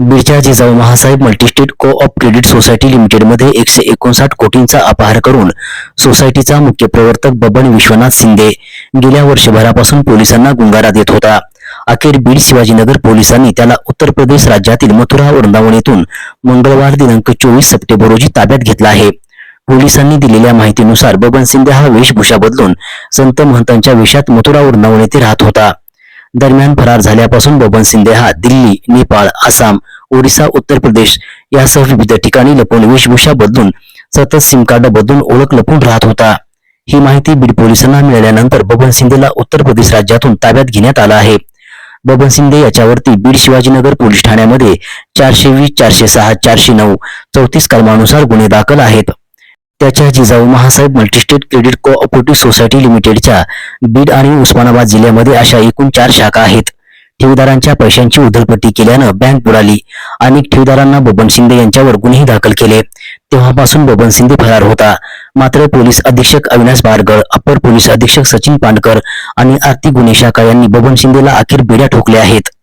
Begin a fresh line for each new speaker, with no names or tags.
बीडच्या Jijau Mahasaheb multistate co op credit society लिमिटेडमध्ये एकशे एकोणसाठ कोटींचा अपहार करून सोसायटीचा मुख्य प्रवर्तक बबन विश्वनाथ शिंदे गेल्या वर्षभरापासून पोलिसांना गुंगारा देत होता. अखेर बीड शिवाजीनगर पोलिसांनी त्याला उत्तर प्रदेश राज्यातील मथुरा वृंदावन मंगळवार दिनांक चोवीस सप्टेंबर रोजी ताब्यात घेतला आहे. पोलिसांनी दिलेल्या माहितीनुसार बबन शिंदे हा वेशभूषा बदलून संत महंतांच्या वेशात मथुरा वृंदावन येथे राहत होता. दरम्यान फरार झाल्यापासून बबन शिंदे हा दिल्ली नेपाळ आसाम ओडिसा उत्तर प्रदेश यासह विविध ठिकाणी लपून वेशभूषा बदलून सतत सिम कार्ड बदलून ओळख लपून राहत होता. ही माहिती बीड पोलिसांना मिळाल्यानंतर बबन शिंदेला उत्तर प्रदेश राज्यातून ताब्यात घेण्यात आला आहे. बबन शिंदे याच्यावरती बीड शिवाजीनगर पोलीस ठाण्यामध्ये चारशे वीस चारशे सहा चारशे नऊ चौतीस कलमानुसार गुन्हे दाखल आहेत. त्याच्या Jijau Mahasaheb multistate credit cooperative society लिमिटेडच्या बीड आणि उस्मानाबाद जिल्ह्यामध्ये अशा एकूण चार शाखा आहेत. ठेवीदारांच्या पैशांची उधळपट्टी केल्यानं बँक बुडाली अनेक ठेवीदारांना बबन शिंदे यांच्यावर गुन्हे दाखल केले. तेव्हापासून बबन शिंदे फरार होता. मात्र पोलीस अधीक्षक अविनाश बारगळ अप्पर पोलीस अधीक्षक सचिन पांडकर आणि आर्थिक गुन्हे शाखा यांनी बबन शिंदेला अखेर बेड्या ठोकल्या आहेत.